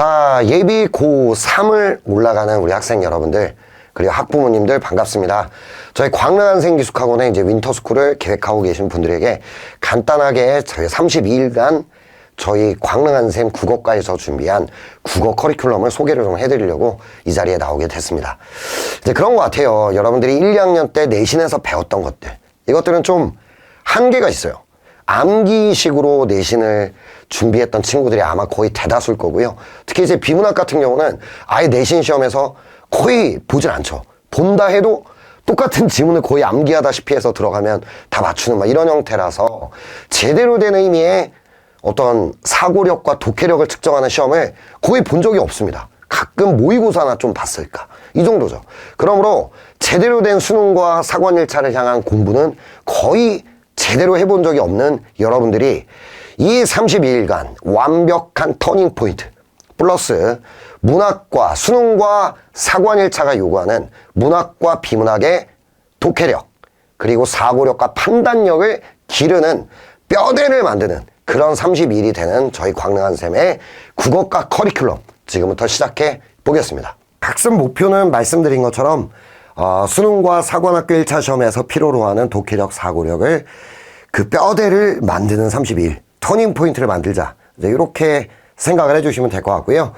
자, 예비 고3을 올라가는 우리 학생 여러분들, 그리고 학부모님들 반갑습니다. 저희 광릉한생 기숙학원에 이제 윈터스쿨을 계획하고 계신 분들에게 간단하게 저희 32일간 저희 광릉한샘 국어과에서 준비한 국어 커리큘럼을 소개를 좀 해드리려고 이 자리에 나오게 됐습니다. 이제 그런 것 같아요. 여러분들이 1, 2학년 때 내신에서 배웠던 것들. 이것들은 좀 한계가 있어요. 암기식으로 내신을 준비했던 친구들이 아마 거의 대다수일 거고요. 특히 이제 비문학 같은 경우는 아예 내신 시험에서 거의 보질 않죠. 본다 해도 똑같은 지문을 거의 암기하다시피 해서 들어가면 다 맞추는 막 이런 형태라서 제대로 된 의미의 어떤 사고력과 독해력을 측정하는 시험을 거의 본 적이 없습니다. 가끔 모의고사나 좀 봤을까. 이 정도죠. 그러므로 제대로 된 수능과 사관 1차를 향한 공부는 거의 제대로 해본 적이 없는 여러분들이 이 32일간 완벽한 터닝 포인트 플러스 문학과 수능과 사관 1차가 요구하는 문학과 비문학의 독해력 그리고 사고력과 판단력을 기르는 뼈대를 만드는 그런 32일이 되는 저희 광릉한샘의 국어과 커리큘럼 지금부터 시작해 보겠습니다. 학습 목표는 말씀드린 것처럼 어, 수능과 사관학교 1차 시험에서 필요로 하는 독해력, 사고력을 그 뼈대를 만드는 32일 터닝 포인트를 만들자 이제 이렇게 생각을 해주시면 될 것 같고요.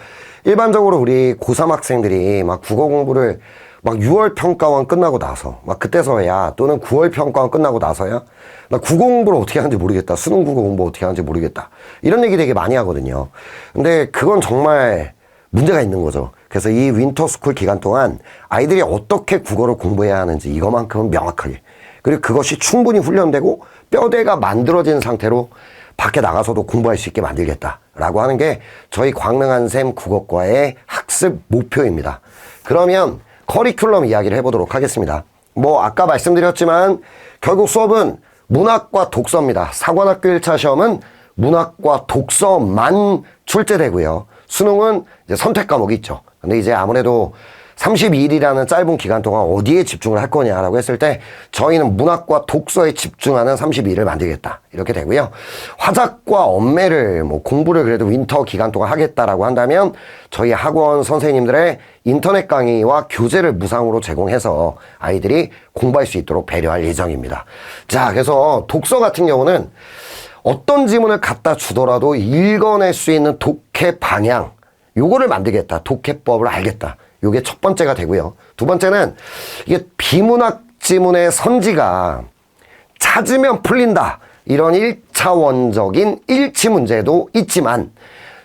일반적으로 우리 고3 학생들이 막 국어 공부를 막 6월 평가원 끝나고 나서 막 그때서야 또는 9월 평가원 끝나고 나서야 나 국어 공부를 어떻게 하는지 모르겠다. 수능 국어 공부 어떻게 하는지 모르겠다. 이런 얘기 되게 많이 하거든요. 근데 그건 정말 문제가 있는 거죠. 그래서 이 윈터 스쿨 기간 동안 아이들이 어떻게 국어를 공부해야 하는지 이것만큼은 명확하게 그리고 그것이 충분히 훈련되고 뼈대가 만들어진 상태로 밖에 나가서도 공부할 수 있게 만들겠다라고 하는 게 저희 광릉한샘 국어과의 학습 목표입니다. 그러면 커리큘럼 이야기를 해보도록 하겠습니다. 뭐 아까 말씀드렸지만 결국 수업은 문학과 독서입니다. 사관학교 1차 시험은 문학과 독서만 출제되고요. 수능은 이제 선택 과목이 있죠. 근데 이제 아무래도 32일이라는 짧은 기간 동안 어디에 집중을 할 거냐라고 했을 때 저희는 문학과 독서에 집중하는 32일을 만들겠다. 이렇게 되고요. 화작과 엄매를 뭐 공부를 그래도 윈터 기간 동안 하겠다라고 한다면 저희 학원 선생님들의 인터넷 강의와 교재를 무상으로 제공해서 아이들이 공부할 수 있도록 배려할 예정입니다. 자, 그래서 독서 같은 경우는 어떤 지문을 갖다 주더라도 읽어낼 수 있는 독해 방향 요거를 만들겠다. 독해법을 알겠다. 요게 첫 번째가 되고요. 두 번째는 이게 비문학 지문의 선지가 찾으면 풀린다. 이런 1차원적인 일치 문제도 있지만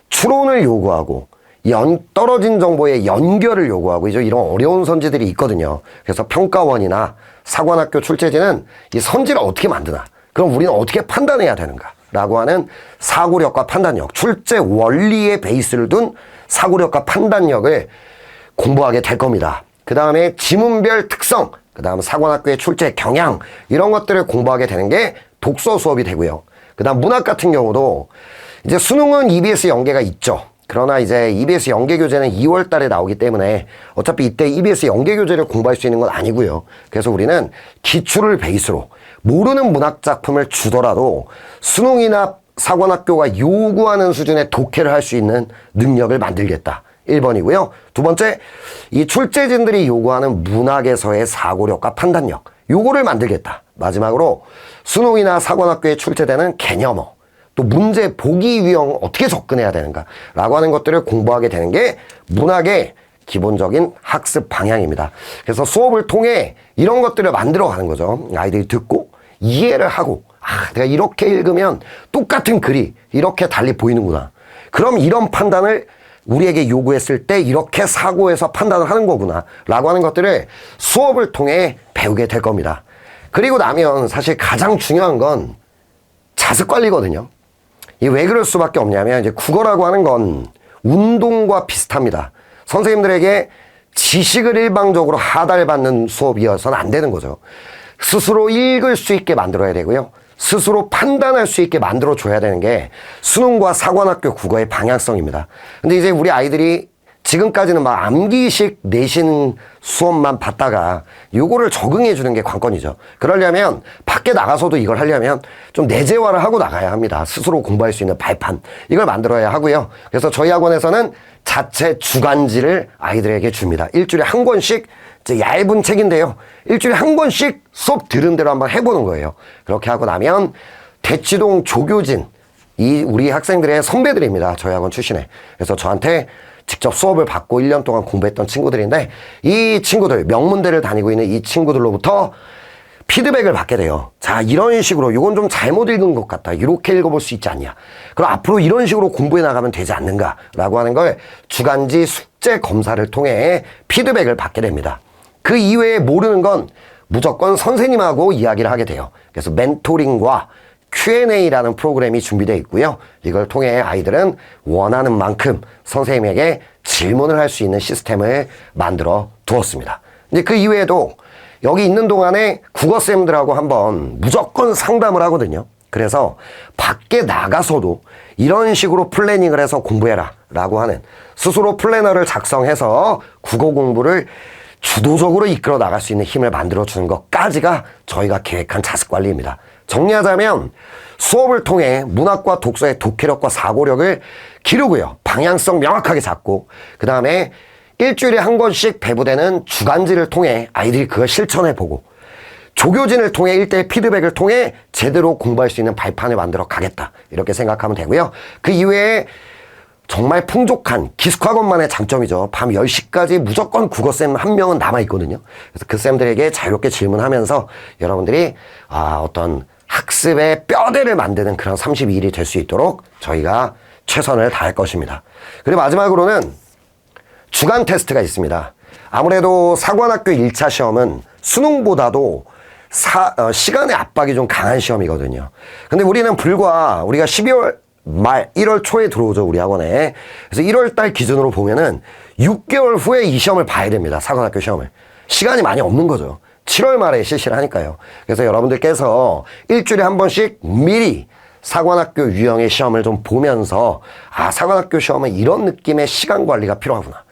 추론을 요구하고 연, 떨어진 정보의 연결을 요구하고 이제 이런 어려운 선지들이 있거든요. 그래서 평가원이나 사관학교 출제지는 이 선지를 어떻게 만드나? 그럼 우리는 어떻게 판단해야 되는가? 라고 하는 사고력과 판단력, 출제 원리의 베이스를 둔 사고력과 판단력을 공부하게 될 겁니다. 그 다음에 지문별 특성, 그 다음 사관학교의 출제 경향, 이런 것들을 공부하게 되는 게 독서 수업이 되고요. 그 다음 문학 같은 경우도 이제 수능은 EBS 연계가 있죠. 그러나 이제 EBS 연계 교재는 2월 달에 나오기 때문에 어차피 이때 EBS 연계 교재를 공부할 수 있는 건 아니고요. 그래서 우리는 기출을 베이스로 모르는 문학 작품을 주더라도 수능이나 사관학교가 요구하는 수준의 독해를 할 수 있는 능력을 만들겠다. 1번이고요. 두 번째, 이 출제진들이 요구하는 문학에서의 사고력과 판단력. 요거를 만들겠다. 마지막으로 수능이나 사관학교에 출제되는 개념어. 또 문제 보기 유형 어떻게 접근해야 되는가. 라고 하는 것들을 공부하게 되는 게 문학의 기본적인 학습 방향입니다. 그래서 수업을 통해 이런 것들을 만들어 가는 거죠. 아이들이 듣고 이해를 하고, 아, 내가 이렇게 읽으면 똑같은 글이 이렇게 달리 보이는구나. 그럼 이런 판단을 우리에게 요구했을 때 이렇게 사고해서 판단을 하는 거구나. 라고 하는 것들을 수업을 통해 배우게 될 겁니다. 그리고 나면 사실 가장 중요한 건 자습 관리거든요. 이 왜 그럴 수밖에 없냐면 이제 국어라고 하는 건 운동과 비슷합니다. 선생님들에게 지식을 일방적으로 하달받는 수업이어서는 안 되는 거죠. 스스로 읽을 수 있게 만들어야 되고요. 스스로 판단할 수 있게 만들어 줘야 되는 게 수능과 사관학교 국어의 방향성입니다. 근데 이제 우리 아이들이 지금까지는 막 암기식 내신 수업만 받다가 요거를 적응해 주는 게 관건이죠. 그러려면 밖에 나가서도 이걸 하려면 좀 내재화를 하고 나가야 합니다. 스스로 공부할 수 있는 발판. 이걸 만들어야 하고요. 그래서 저희 학원에서는 자체 주간지를 아이들에게 줍니다. 일주일에 한 권씩 얇은 책인데요. 일주일에 한 권씩 수업 들은 대로 한번 해보는 거예요. 그렇게 하고 나면 대치동 조교진 이 우리 학생들의 선배들입니다. 저희 학원 출신에. 그래서 저한테 직접 수업을 받고 1년 동안 공부했던 친구들인데 이 친구들 명문대를 다니고 있는 이 친구들로부터 피드백을 받게 돼요. 자, 이런 식으로 이건 좀 잘못 읽은 것 같다. 이렇게 읽어볼 수 있지 않냐. 그럼 앞으로 이런 식으로 공부해 나가면 되지 않는가라고 하는 걸 주간지 숙제 검사를 통해 피드백을 받게 됩니다. 그 이외에 모르는 건 무조건 선생님하고 이야기를 하게 돼요. 그래서 멘토링과 Q&A라는 프로그램이 준비되어 있고요. 이걸 통해 아이들은 원하는 만큼 선생님에게 질문을 할 수 있는 시스템을 만들어 두었습니다. 이제 그 이외에도 여기 있는 동안에 국어쌤들하고 한번 무조건 상담을 하거든요. 그래서 밖에 나가서도 이런 식으로 플래닝을 해서 공부해라 라고 하는 스스로 플래너를 작성해서 국어 공부를 주도적으로 이끌어 나갈 수 있는 힘을 만들어 주는 것까지가 저희가 계획한 자습 관리입니다. 정리하자면 수업을 통해 문학과 독서의 독해력과 사고력을 기르고요. 방향성 명확하게 잡고 그 다음에 일주일에 한 권씩 배부되는 주간지를 통해 아이들이 그걸 실천해 보고 조교진을 통해 일대 피드백을 통해 제대로 공부할 수 있는 발판을 만들어 가겠다. 이렇게 생각하면 되고요. 그 이외에 정말 풍족한 기숙학원만의 장점이죠. 밤 10시까지 무조건 국어쌤 한 명은 남아있거든요. 그래서 그 쌤들에게 자유롭게 질문하면서 여러분들이 아, 어떤 학습의 뼈대를 만드는 그런 32일이 될 수 있도록 저희가 최선을 다할 것입니다. 그리고 마지막으로는 주간 테스트가 있습니다. 아무래도 사관학교 1차 시험은 수능보다도 사, 어, 시간의 압박이 좀 강한 시험이거든요. 근데 우리는 불과 우리가 12월 말 1월 초에 들어오죠 우리 학원에. 그래서 1월 달 기준으로 보면은 6개월 후에 이 시험을 봐야 됩니다 사관학교 시험을. 시간이 많이 없는 거죠. 7월 말에 실시를 하니까요. 그래서 여러분들께서 일주일에 한 번씩 미리 사관학교 유형의 시험을 좀 보면서 아 사관학교 시험은 이런 느낌의 시간 관리가 필요하구나.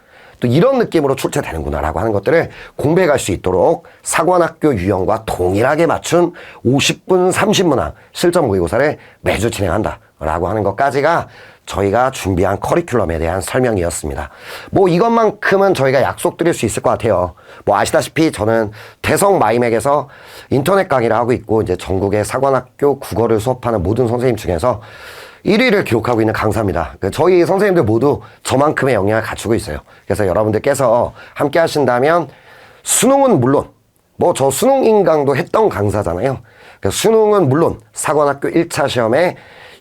또 이런 느낌으로 출제되는구나 라고 하는 것들을 공부해 갈수 있도록 사관학교 유형과 동일하게 맞춘 50분 30문항 실전 모의고사를 매주 진행한다 라고 하는 것까지가 저희가 준비한 커리큘럼에 대한 설명이었습니다. 뭐 이것만큼은 저희가 약속드릴 수 있을 것 같아요. 뭐 아시다시피 저는 대성 마이맥에서 인터넷 강의를 하고 있고 이제 전국의 사관학교 국어를 수업하는 모든 선생님 중에서 1위를 기록하고 있는 강사입니다. 그 저희 선생님들 모두 저만큼의 역량을 갖추고 있어요. 그래서 여러분들께서 함께 하신다면 수능은 물론 뭐 저 수능 인강도 했던 강사잖아요. 그 수능은 물론 사관학교 1차 시험에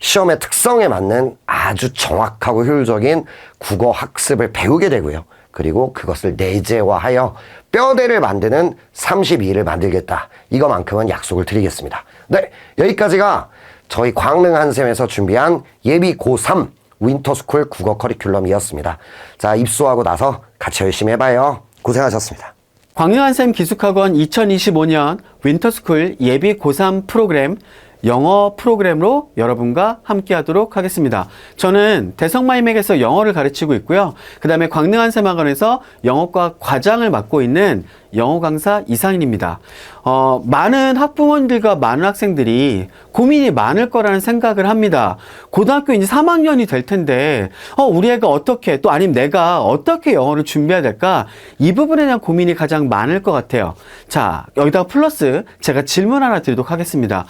시험의 특성에 맞는 아주 정확하고 효율적인 국어 학습을 배우게 되고요. 그리고 그것을 내재화하여 뼈대를 만드는 32일을 만들겠다. 이거만큼은 약속을 드리겠습니다. 네, 여기까지가 저희 광릉 한샘에서 준비한 예비 고3 윈터스쿨 국어 커리큘럼이었습니다. 자, 입수하고 나서 같이 열심히 해봐요. 고생하셨습니다. 광릉한샘 기숙학원 2025년 윈터스쿨 예비 고3 프로그램 영어 프로그램으로 여러분과 함께 하도록 하겠습니다. 저는 대성마이맥에서 영어를 가르치고 있고요. 그 다음에 광릉한샘학원에서 영어과 과장을 맡고 있는 영어 강사 이상인입니다. 어, 많은 학부모님들과 많은 학생들이 고민이 많을 거라는 생각을 합니다. 고등학교 이제 3학년이 될 텐데, 어, 우리 애가 어떻게, 또 아니면 내가 어떻게 영어를 준비해야 될까? 이 부분에 대한 고민이 가장 많을 것 같아요. 자, 여기다가 플러스 제가 질문 하나 드리도록 하겠습니다.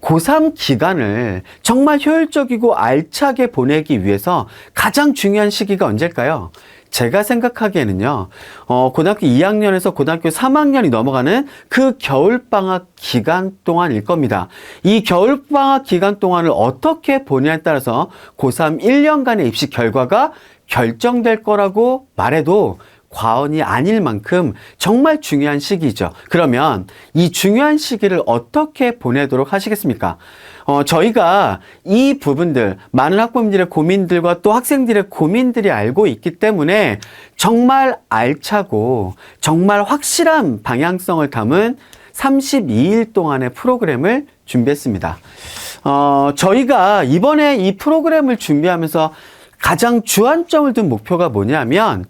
고3 기간을 정말 효율적이고 알차게 보내기 위해서 가장 중요한 시기가 언제일까요? 제가 생각하기에는요, 어, 고등학교 2학년에서 고등학교 3학년이 넘어가는 그 겨울방학 기간 동안일 겁니다. 이 겨울방학 기간 동안을 어떻게 보냐에 따라서 고3 1년간의 입시 결과가 결정될 거라고 말해도 과언이 아닐 만큼 정말 중요한 시기죠. 그러면 이 중요한 시기를 어떻게 보내도록 하시겠습니까? 어, 저희가 이 부분들, 많은 학부모님들의 고민들과 또 학생들의 고민들이 알고 있기 때문에 정말 알차고 정말 확실한 방향성을 담은 32일 동안의 프로그램을 준비했습니다. 어, 저희가 이번에 이 프로그램을 준비하면서 가장 주안점을 둔 목표가 뭐냐면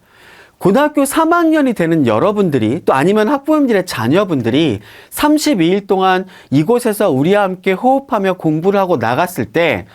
고등학교 3학년이 되는 여러분들이 또 아니면 학부모님들의 자녀분들이 32일 동안 이곳에서 우리와 함께 호흡하며 공부를 하고 나갔을 때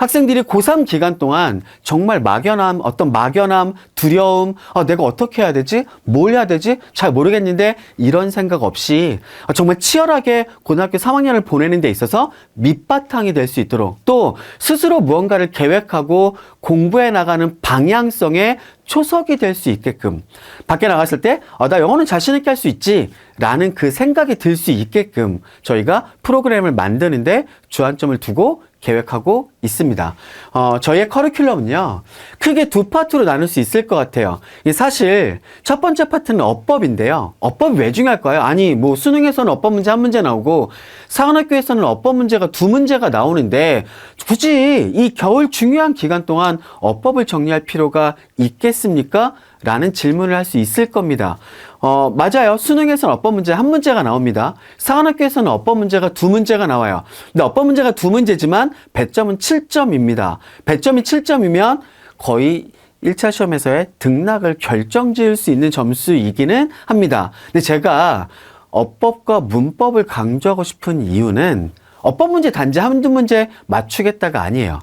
학생들이 고3 기간 동안 정말 막연함, 어떤 막연함, 두려움, 아, 내가 어떻게 해야 되지? 뭘 해야 되지? 잘 모르겠는데 이런 생각 없이 아, 정말 치열하게 고등학교 3학년을 보내는 데 있어서 밑바탕이 될 수 있도록 또 스스로 무언가를 계획하고 공부해 나가는 방향성에 초석이 될 수 있게끔 밖에 나갔을 때 아, 나 영어는 자신 있게 할 수 있지 라는 그 생각이 들 수 있게끔 저희가 프로그램을 만드는데 주안점을 두고 계획하고 있습니다. 어, 저희의 커리큘럼은요, 크게 두 파트로 나눌 수 있을 것 같아요. 이 사실 첫 번째 파트는 어법인데요. 어법이 왜 중요할까요? 아니, 뭐 수능에서는 어법 문제 한 문제 나오고 사관학교에서는 어법 문제가 두 문제가 나오는데 굳이 이 겨울 중요한 기간 동안 어법을 정리할 필요가 있겠습니까? 라는 질문을 할 수 있을 겁니다. 어, 맞아요. 수능에서는 어법 문제 한 문제가 나옵니다. 사관학교에서는 어법 문제가 두 문제가 나와요. 근데 어법 문제가 두 문제지만 배점은 7점입니다. 배점이 7점이면 거의 1차 시험에서의 등락을 결정 지을 수 있는 점수이기는 합니다. 근데 제가 어법과 문법을 강조하고 싶은 이유는 어법 문제 단지 한두 문제 맞추겠다가 아니에요.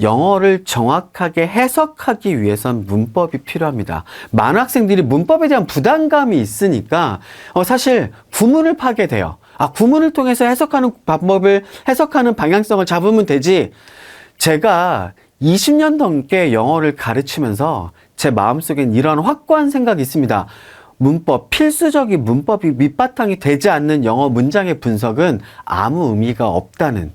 영어를 정확하게 해석하기 위해선 문법이 필요합니다. 많은 학생들이 문법에 대한 부담감이 있으니까 어, 사실 구문을 파게 돼요. 아, 구문을 통해서 해석하는 방법을 해석하는 방향성을 잡으면 되지. 제가 20년 넘게 영어를 가르치면서 제 마음속엔 이런 확고한 생각이 있습니다. 문법, 필수적인 문법이 밑바탕이 되지 않는 영어 문장의 분석은 아무 의미가 없다는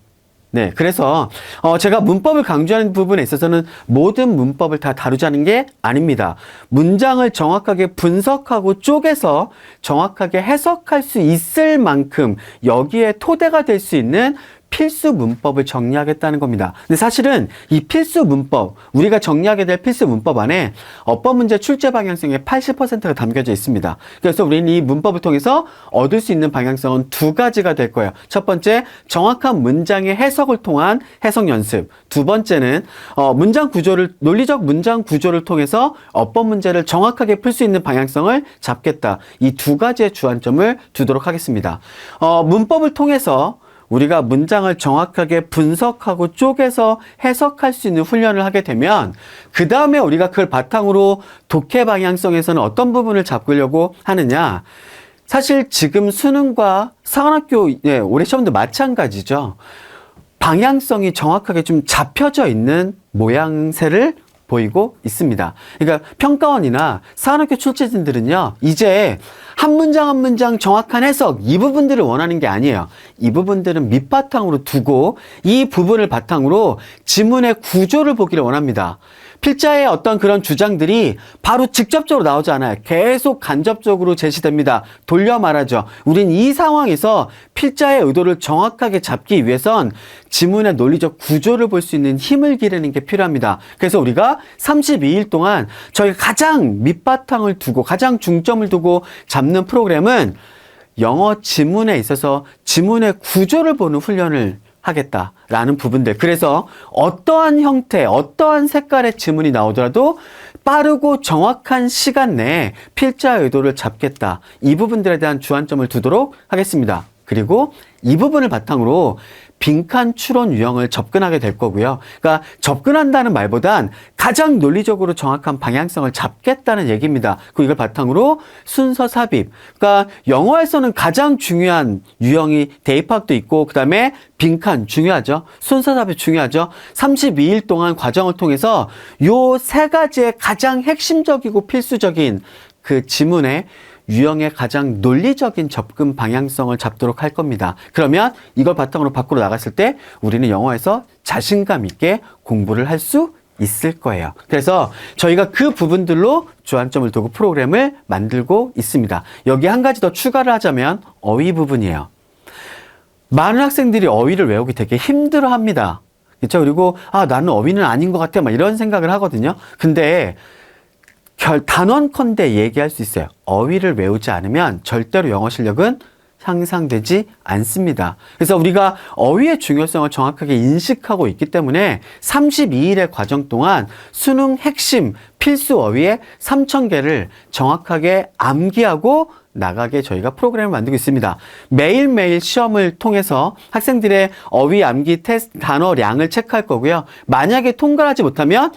네, 그래서 어, 제가 문법을 강조하는 부분에 있어서는 모든 문법을 다 다루자는 게 아닙니다. 문장을 정확하게 분석하고 쪼개서 정확하게 해석할 수 있을 만큼 여기에 토대가 될 수 있는 필수 문법을 정리하겠다는 겁니다. 근데 사실은 이 필수 문법, 우리가 정리하게 될 필수 문법 안에 어법 문제 출제 방향성의 80%가 담겨져 있습니다. 그래서 우리는 이 문법을 통해서 얻을 수 있는 방향성은 두 가지가 될 거예요. 첫 번째, 정확한 문장의 해석을 통한 해석 연습. 두 번째는 어, 문장 구조를 논리적 문장 구조를 통해서 어법 문제를 정확하게 풀 수 있는 방향성을 잡겠다. 이 두 가지의 주안점을 두도록 하겠습니다. 어, 문법을 통해서 우리가 문장을 정확하게 분석하고 쪼개서 해석할 수 있는 훈련을 하게 되면 그 다음에 우리가 그걸 바탕으로 독해 방향성에서는 어떤 부분을 잡으려고 하느냐. 사실 지금 수능과 사관학교 예, 올해 시험도 마찬가지죠. 방향성이 정확하게 좀 잡혀져 있는 모양새를 보이고 있습니다. 그러니까 평가원이나 사관학교 출제진들은요, 이제 한 문장 한 문장 정확한 해석, 이 부분들을 원하는 게 아니에요. 이 부분들은 밑바탕으로 두고 이 부분을 바탕으로 지문의 구조를 보기를 원합니다. 필자의 어떤 그런 주장들이 바로 직접적으로 나오지 않아요. 계속 간접적으로 제시됩니다. 돌려 말하죠. 우린 이 상황에서 필자의 의도를 정확하게 잡기 위해선 지문의 논리적 구조를 볼 수 있는 힘을 기르는 게 필요합니다. 그래서 우리가 32일 동안 저희가 가장 밑바탕을 두고 가장 중점을 두고 잡는 프로그램은 영어 지문에 있어서 지문의 구조를 보는 훈련을 하겠다라는 부분들. 그래서 어떠한 형태, 어떠한 색깔의 지문이 나오더라도 빠르고 정확한 시간 내에 필자 의도를 잡겠다. 이 부분들에 대한 주안점을 두도록 하겠습니다. 그리고 이 부분을 바탕으로 빈칸 추론 유형을 접근하게 될 거고요. 그러니까 접근한다는 말보단 가장 논리적으로 정확한 방향성을 잡겠다는 얘기입니다. 그리고 이걸 바탕으로 순서 삽입. 그러니까 영어에서는 가장 중요한 유형이 대입학도 있고 그다음에 빈칸 중요하죠. 순서 삽입 중요하죠. 32일 동안 과정을 통해서 요 세 가지의 가장 핵심적이고 필수적인 그 지문에 유형의 가장 논리적인 접근 방향성을 잡도록 할 겁니다. 그러면 이걸 바탕으로 밖으로 나갔을 때 우리는 영어에서 자신감 있게 공부를 할 수 있을 거예요. 그래서 저희가 그 부분들로 주안점을 두고 프로그램을 만들고 있습니다. 여기 한 가지 더 추가를 하자면 어휘 부분이에요. 많은 학생들이 어휘를 외우기 되게 힘들어 합니다. 그렇죠? 그리고 아, 나는 어휘는 아닌 것 같아. 막 이런 생각을 하거든요. 근데 결 단언컨대 얘기할 수 있어요. 어휘를 외우지 않으면 절대로 영어 실력은 향상되지 않습니다. 그래서 우리가 어휘의 중요성을 정확하게 인식하고 있기 때문에 32일의 과정 동안 수능 핵심 필수 어휘의 3,000개를 정확하게 암기하고 나가게 저희가 프로그램을 만들고 있습니다. 매일매일 시험을 통해서 학생들의 어휘 암기 테스트 단어량을 체크할 거고요. 만약에 통과하지 못하면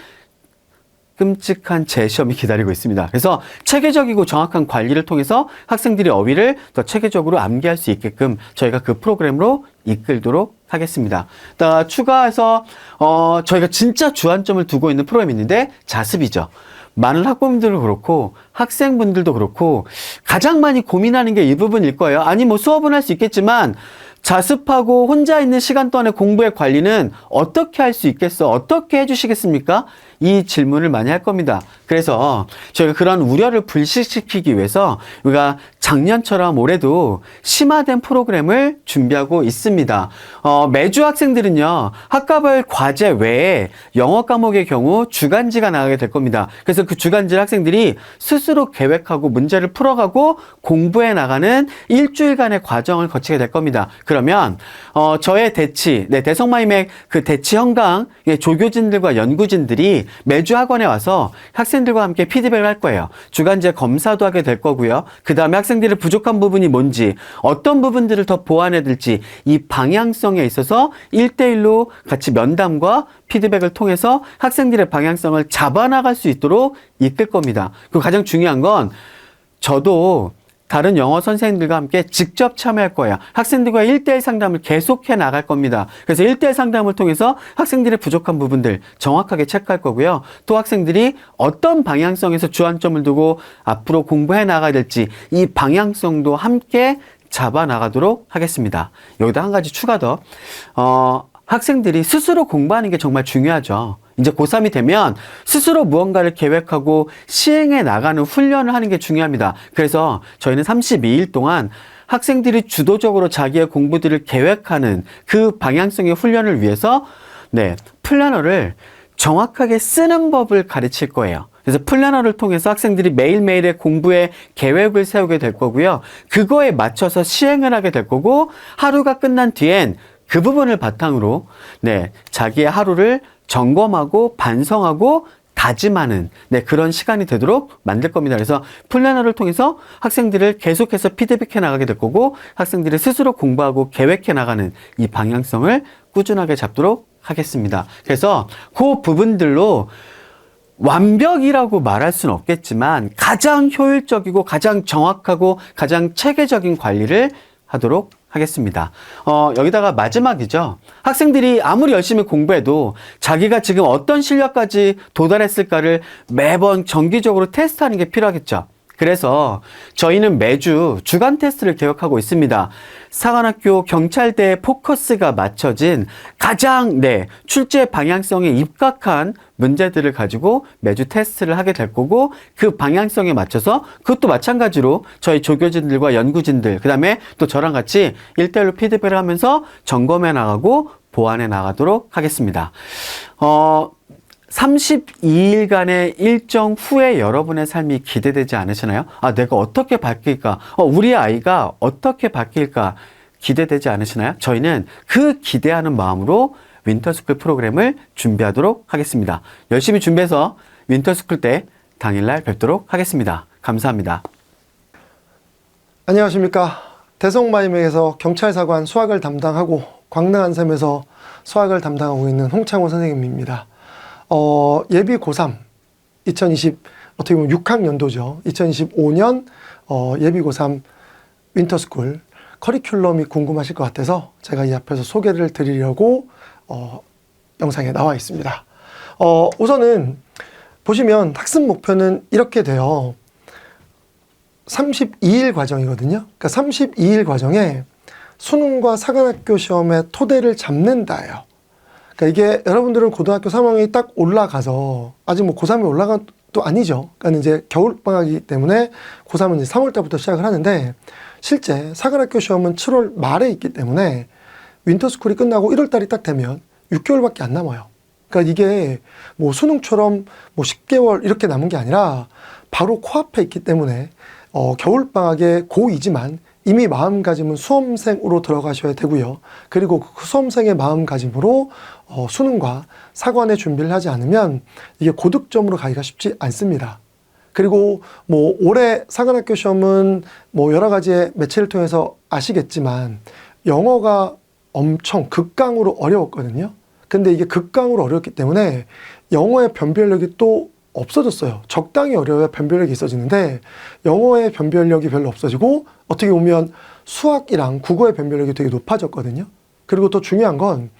끔찍한 재시험이 기다리고 있습니다. 그래서 체계적이고 정확한 관리를 통해서 학생들이 어휘를 더 체계적으로 암기할 수 있게끔 저희가 그 프로그램으로 이끌도록 하겠습니다. 또 추가해서 어, 저희가 진짜 주안점을 두고 있는 프로그램이 있는데 자습이죠. 많은 학부모님들도 그렇고 학생분들도 그렇고 가장 많이 고민하는 게 이 부분일 거예요. 아니 뭐 수업은 할 수 있겠지만 자습하고 혼자 있는 시간 동안의 공부의 관리는 어떻게 할 수 있겠어? 어떻게 해주시겠습니까? 이 질문을 많이 할 겁니다. 그래서 저희가 그런 우려를 불식시키기 위해서 우리가 작년처럼 올해도 심화된 프로그램을 준비하고 있습니다. 어, 매주 학생들은요, 학과별 과제 외에 영어 과목의 경우 주간지가 나가게 될 겁니다. 그래서 그 주간지를 학생들이 스스로 계획하고 문제를 풀어가고 공부해 나가는 일주일간의 과정을 거치게 될 겁니다. 그러면 어, 저의 대치, 네, 대성마임의 그 대치 현강 의 조교진들과 연구진들이 매주 학원에 와서 학생들과 함께 피드백을 할 거예요. 주간제 검사도 하게 될 거고요. 그 다음에 학생들의 부족한 부분이 뭔지, 어떤 부분들을 더 보완해 둘지 이 방향성에 있어서 일대일로 같이 면담과 피드백을 통해서 학생들의 방향성을 잡아나갈 수 있도록 이끌 겁니다. 그리고 가장 중요한 건 저도 다른 영어 선생님들과 함께 직접 참여할 거예요. 학생들과 일대일 상담을 계속해 나갈 겁니다. 그래서 일대일 상담을 통해서 학생들의 부족한 부분들 정확하게 체크할 거고요. 또 학생들이 어떤 방향성에서 주안점을 두고 앞으로 공부해 나가야 될지 이 방향성도 함께 잡아 나가도록 하겠습니다. 여기다 한 가지 추가 더, 어, 학생들이 스스로 공부하는 게 정말 중요하죠. 이제 고3이 되면 스스로 무언가를 계획하고 시행해 나가는 훈련을 하는 게 중요합니다. 그래서 저희는 32일 동안 학생들이 주도적으로 자기의 공부들을 계획하는 그 방향성의 훈련을 위해서 네, 플래너를 정확하게 쓰는 법을 가르칠 거예요. 그래서 플래너를 통해서 학생들이 매일매일의 공부의 계획을 세우게 될 거고요. 그거에 맞춰서 시행을 하게 될 거고 하루가 끝난 뒤엔 그 부분을 바탕으로 네, 자기의 하루를 점검하고 반성하고 다짐하는 네, 그런 시간이 되도록 만들 겁니다. 그래서 플래너를 통해서 학생들을 계속해서 피드백해 나가게 될 거고 학생들이 스스로 공부하고 계획해 나가는 이 방향성을 꾸준하게 잡도록 하겠습니다. 그래서 그 부분들로 완벽이라고 말할 수는 없겠지만 가장 효율적이고 가장 정확하고 가장 체계적인 관리를 하도록 하겠습니다. 어, 여기다가 마지막이죠. 학생들이 아무리 열심히 공부해도 자기가 지금 어떤 실력까지 도달했을까를 매번 정기적으로 테스트하는 게 필요하겠죠. 그래서 저희는 매주 주간 테스트를 계획하고 있습니다. 사관학교 경찰대에 포커스가 맞춰진 가장 네, 출제 방향성에 입각한 문제들을 가지고 매주 테스트를 하게 될 거고 그 방향성에 맞춰서 그것도 마찬가지로 저희 조교진들과 연구진들 그다음에 또 저랑 같이 일대일로 피드백을 하면서 점검해 나가고 보완해 나가도록 하겠습니다. 어 32일간의 일정 후에 여러분의 삶이 기대되지 않으시나요? 아, 내가 어떻게 바뀔까? 어, 우리 아이가 어떻게 바뀔까? 기대되지 않으시나요? 저희는 그 기대하는 마음으로 윈터스쿨 프로그램을 준비하도록 하겠습니다. 열심히 준비해서 윈터스쿨 때 당일날 뵙도록 하겠습니다. 감사합니다. 안녕하십니까. 대성마임에서 경찰사관 수학을 담당하고 광릉한샘에서 수학을 담당하고 있는 홍창호 선생님입니다. 어, 예비 고3 2020 어떻게 보면 6학년도죠. 2025년 어, 예비 고3 윈터스쿨 커리큘럼이 궁금하실 것 같아서 제가 이 앞에서 소개를 드리려고 어, 영상에 나와 있습니다. 어, 우선은 보시면 학습 목표는 이렇게 돼요. 32일 과정이거든요. 그러니까 32일 과정에 수능과 사관학교 시험의 토대를 잡는다예요. 그러니까 이게 여러분들은 고등학교 3학년이 딱 올라가서 아직 뭐 고3이 올라간 또 아니죠. 그러니까 이제 겨울 방학이기 때문에 고3은 이제 3월 달부터 시작을 하는데 실제 사관학교 시험은 7월 말에 있기 때문에 윈터스쿨이 끝나고 1월 달이 딱 되면 6개월밖에 안 남아요. 그러니까 이게 뭐 수능처럼 뭐 10개월 이렇게 남은 게 아니라 바로 코앞에 있기 때문에 어, 겨울방학의 고2지만 이미 마음가짐은 수험생으로 들어가셔야 되고요. 그리고 그 수험생의 마음가짐으로 어, 수능과 사관의 준비를 하지 않으면 이게 고득점으로 가기가 쉽지 않습니다. 그리고 뭐 올해 사관학교 시험은 뭐 여러 가지의 매체를 통해서 아시겠지만 영어가 엄청 극강으로 어려웠거든요. 근데 이게 극강으로 어렵기 때문에 영어의 변별력이 또 없어졌어요. 적당히 어려워야 변별력이 있어지는데 영어의 변별력이 별로 없어지고 어떻게 보면 수학이랑 국어의 변별력이 되게 높아졌거든요. 그리고 또 중요한 건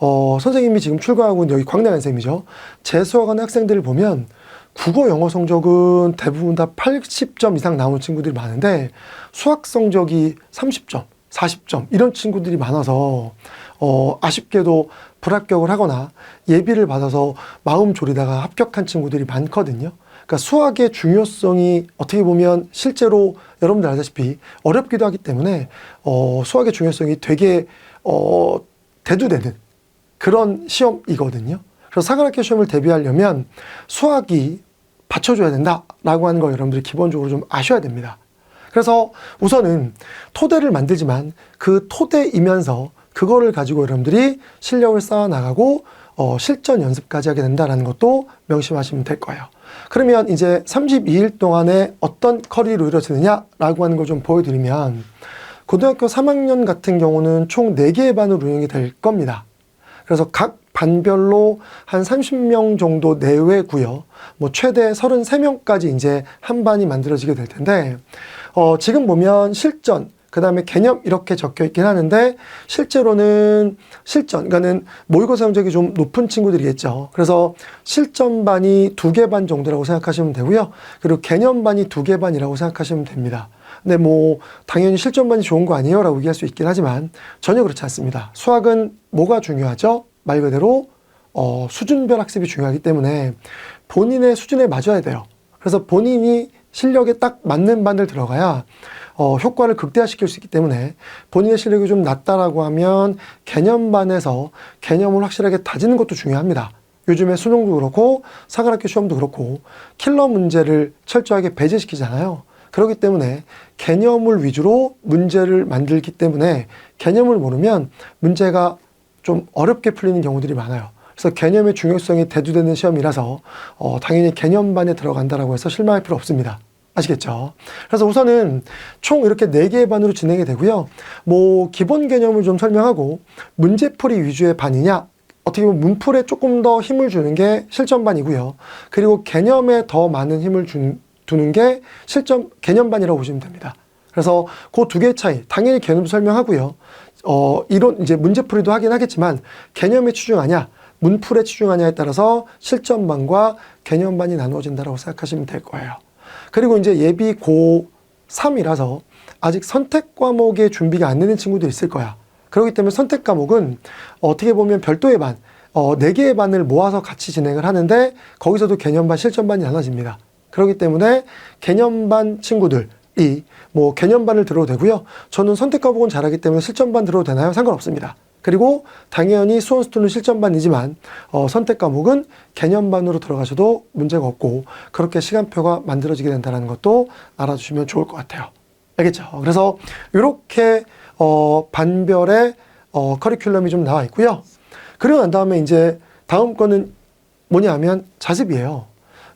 어, 선생님이 지금 출가하고 있는 여기 광대한 쌤이죠. 재수학하는 학생들을 보면 국어 영어 성적은 대부분 다 80점 이상 나오는 친구들이 많은데 수학 성적이 30점, 40점 이런 친구들이 많아서 어, 아쉽게도 불합격을 하거나 예비를 받아서 마음 졸이다가 합격한 친구들이 많거든요. 그러니까 수학의 중요성이 어떻게 보면 실제로 여러분들 알다시피 어렵기도 하기 때문에 어, 수학의 중요성이 되게 어, 대두되는 그런 시험이거든요. 그래서 사관학교 시험을 대비하려면 수학이 받쳐줘야 된다라고 하는 걸 여러분들이 기본적으로 좀 아셔야 됩니다. 그래서 우선은 토대를 만들지만 그 토대이면서 그거를 가지고 여러분들이 실력을 쌓아 나가고 어, 실전 연습까지 하게 된다는 것도 명심하시면 될 거예요. 그러면 이제 32일 동안에 어떤 커리로 이루어지느냐라고 하는 걸 좀 보여드리면 고등학교 3학년 같은 경우는 총 4개의 반으로 운영이 될 겁니다. 그래서 각 반별로 한 30명 정도 내외고요. 뭐 최대 33명까지 이제 한 반이 만들어지게 될 텐데 어, 지금 보면 실전 그 다음에 개념 이렇게 적혀 있긴 하는데 실제로는 실전 그러니까는 모의고사 성적이 좀 높은 친구들이겠죠. 그래서 실전반이 두 개 반 정도라고 생각하시면 되고요. 그리고 개념반이 두 개 반이라고 생각하시면 됩니다. 근데 뭐 당연히 실전반이 좋은 거 아니에요? 라고 얘기할 수 있긴 하지만 전혀 그렇지 않습니다. 수학은 뭐가 중요하죠? 말 그대로 어, 수준별 학습이 중요하기 때문에 본인의 수준에 맞아야 돼요. 그래서 본인이 실력에 딱 맞는 반을 들어가야 어, 효과를 극대화시킬 수 있기 때문에 본인의 실력이 좀 낮다라고 하면 개념 반에서 개념을 확실하게 다지는 것도 중요합니다. 요즘에 수능도 그렇고 사관학교 시험도 그렇고 킬러 문제를 철저하게 배제시키잖아요. 그렇기 때문에 개념을 위주로 문제를 만들기 때문에 개념을 모르면 문제가 좀 어렵게 풀리는 경우들이 많아요. 그래서 개념의 중요성이 대두되는 시험이라서 어, 당연히 개념반에 들어간다라고 해서 실망할 필요 없습니다. 아시겠죠? 그래서 우선은 총 이렇게 네개의 반으로 진행이 되고요. 뭐 기본 개념을 좀 설명하고 문제풀이 위주의 반이냐 어떻게 보면 문풀에 조금 더 힘을 주는 게 실전반이고요. 그리고 개념에 더 많은 힘을 준, 두는 게 실전 개념반이라고 보시면 됩니다. 그래서 그 두 개의 차이 당연히 개념도 설명하고요. 어, 이론 이제 문제풀이도 하긴 하겠지만 개념에 치중하냐 문풀에 치중하냐에 따라서 실전반과 개념반이 나누어진다라고 생각하시면 될 거예요. 그리고 이제 예비 고3이라서 아직 선택 과목의 준비가 안 되는 친구도 있을 거야. 그렇기 때문에 선택 과목은 어떻게 보면 별도의 반, 어, 4개의 반을 모아서 같이 진행을 하는데 거기서도 개념반, 실전반이 나눠집니다. 그렇기 때문에 개념반 친구들 이 뭐 개념반을 들어도 되고요. 저는 선택 과목은 잘하기 때문에 실전반 들어도 되나요? 상관없습니다. 그리고 당연히 수원스투는 실전반이지만 어, 선택 과목은 개념반으로 들어가셔도 문제가 없고 그렇게 시간표가 만들어지게 된다는 것도 알아주시면 좋을 것 같아요. 알겠죠? 그래서 이렇게 어, 반별의 어, 커리큘럼이 좀 나와 있고요. 그리고 난 다음에 이제 다음 거는 뭐냐 하면 자습이에요.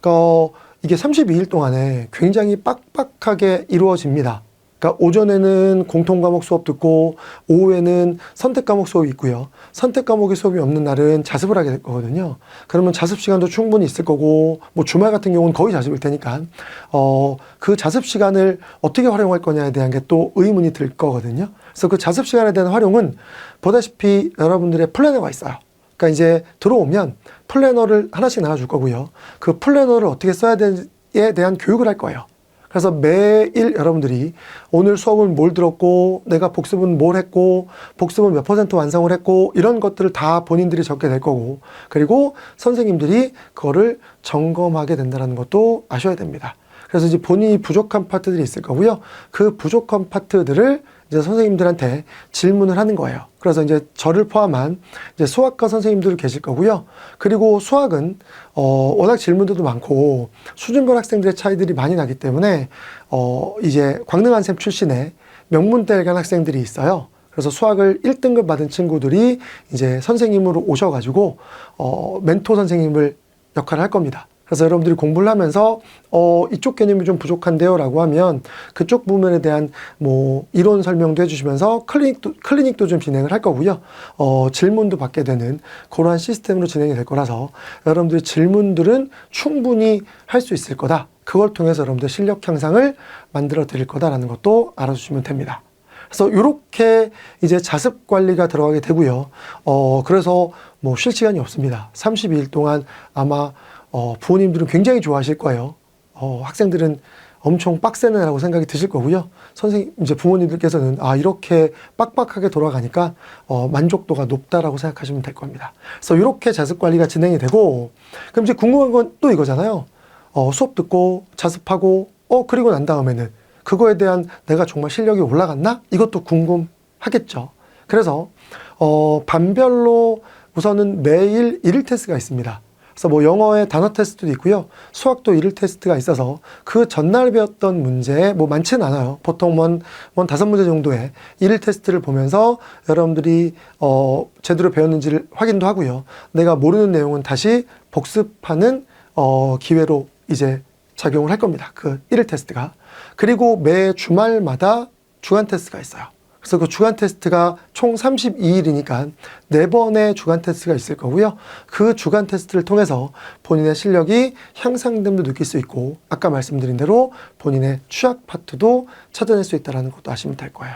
그러니까 어, 이게 32일 동안에 굉장히 빡빡하게 이루어집니다. 그러니까 오전에는 공통 과목 수업 듣고 오후에는 선택 과목 수업이 있고요. 선택 과목의 수업이 없는 날은 자습을 하게 될 거거든요. 그러면 자습 시간도 충분히 있을 거고 뭐 주말 같은 경우는 거의 자습일 테니까 어 그 자습 시간을 어떻게 활용할 거냐에 대한 게 또 의문이 들 거거든요. 그래서 그 자습 시간에 대한 활용은 보다시피 여러분들의 플래너가 있어요. 그러니까 이제 들어오면 플래너를 하나씩 나눠줄 거고요. 그 플래너를 어떻게 써야 되는지에 대한 교육을 할 거예요. 그래서 매일 여러분들이 오늘 수업은 뭘 들었고 내가 복습은 뭘 했고 복습은 몇 퍼센트 완성을 했고 이런 것들을 다 본인들이 적게 될 거고 그리고 선생님들이 그거를 점검하게 된다는 것도 아셔야 됩니다. 그래서 이제 본인이 부족한 파트들이 있을 거고요. 그 부족한 파트들을 이제 선생님들한테 질문을 하는 거예요. 그래서 이제 저를 포함한 이제 수학과 선생님들 계실 거고요. 그리고 수학은 어 워낙 질문들도 많고 수준별 학생들의 차이들이 많이 나기 때문에 어 이제 광능한 쌤 출신의 명문대에 간 학생들이 있어요. 그래서 수학을 1등급 받은 친구들이 이제 선생님으로 오셔가지고 어, 멘토 선생님을 역할을 할 겁니다. 그래서 여러분들이 공부를 하면서 어, 이쪽 개념이 좀 부족한데요라고 하면 그쪽 부분에 대한 뭐 이론 설명도 해주시면서 클리닉도 클리닉도 좀 진행을 할 거고요. 어, 질문도 받게 되는 그러한 시스템으로 진행이 될 거라서 여러분들의 질문들은 충분히 할 수 있을 거다. 그걸 통해서 여러분들 실력 향상을 만들어 드릴 거다라는 것도 알아주시면 됩니다. 그래서 이렇게 이제 자습 관리가 들어가게 되고요. 어, 그래서 뭐 쉴 시간이 없습니다. 32일 동안 아마 어, 부모님들은 굉장히 좋아하실 거예요. 어, 학생들은 엄청 빡세네라고 생각이 드실 거고요. 선생님, 이제 부모님들께서는 아, 이렇게 빡빡하게 돌아가니까 어, 만족도가 높다라고 생각하시면 될 겁니다. 그래서 이렇게 자습 관리가 진행이 되고, 그럼 이제 궁금한 건 또 이거잖아요. 어, 수업 듣고 자습하고, 어, 그리고 난 다음에는 그거에 대한 내가 정말 실력이 올라갔나? 이것도 궁금하겠죠. 그래서, 어, 반별로 우선은 매일 일일 테스트가 있습니다. 그래서 뭐 영어의 단어 테스트도 있고요. 수학도 일일 테스트가 있어서 그 전날 배웠던 문제 뭐 많지는 않아요. 보통 원, 원 다섯 문제 정도의 일일 테스트를 보면서 여러분들이 어, 제대로 배웠는지를 확인도 하고요. 내가 모르는 내용은 다시 복습하는 어, 기회로 이제 작용을 할 겁니다. 그 일일 테스트가. 그리고 매 주말마다 주간 테스트가 있어요. 그래서 그 주간 테스트가 총 32일이니까 네번의 주간 테스트가 있을 거고요. 그 주간 테스트를 통해서 본인의 실력이 향상됨도 느낄 수 있고 아까 말씀드린 대로 본인의 취약 파트도 찾아낼 수 있다는 것도 아시면 될 거예요.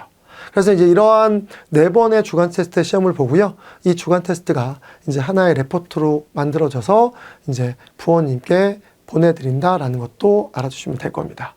그래서 이제 이러한 네 번의 주간 테스트 시험을 보고요. 이 주간 테스트가 이제 하나의 레포트로 만들어져서 이제 부모님께 보내드린다라는 것도 알아주시면 될 겁니다.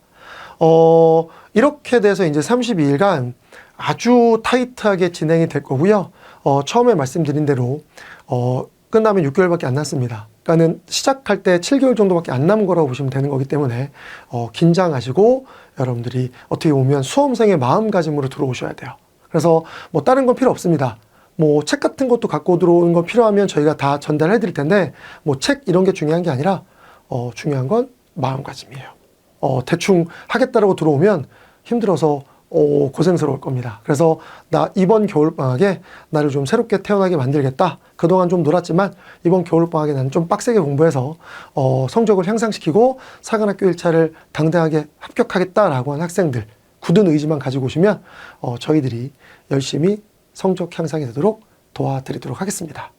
어, 이렇게 돼서 이제 32일간 아주 타이트하게 진행이 될 거고요. 어, 처음에 말씀드린 대로, 어, 끝나면 6개월밖에 안 남습니다. 그러니까는 시작할 때 7개월 정도밖에 안 남은 거라고 보시면 되는 거기 때문에, 어, 긴장하시고 여러분들이 어떻게 보면 수험생의 마음가짐으로 들어오셔야 돼요. 그래서 뭐 다른 건 필요 없습니다. 뭐 책 같은 것도 갖고 들어오는 거 필요하면 저희가 다 전달해 드릴 텐데, 뭐 책 이런 게 중요한 게 아니라, 어, 중요한 건 마음가짐이에요. 어, 대충 하겠다라고 들어오면 힘들어서 어, 고생스러울 겁니다. 그래서 나 이번 겨울방학에 나를 좀 새롭게 태어나게 만들겠다. 그동안 좀 놀았지만 이번 겨울방학에 나는 좀 빡세게 공부해서 어, 성적을 향상시키고 사관학교 1차를 당당하게 합격하겠다라고 한 학생들 굳은 의지만 가지고 오시면 어, 저희들이 열심히 성적 향상이 되도록 도와드리도록 하겠습니다.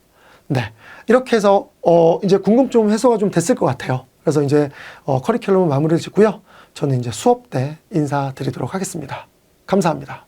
네. 이렇게 해서, 어, 이제 궁금증 해소가 좀 됐을 것 같아요. 그래서 이제, 어, 커리큘럼은 마무리를 짓고요. 저는 이제 수업 때 인사드리도록 하겠습니다. 감사합니다.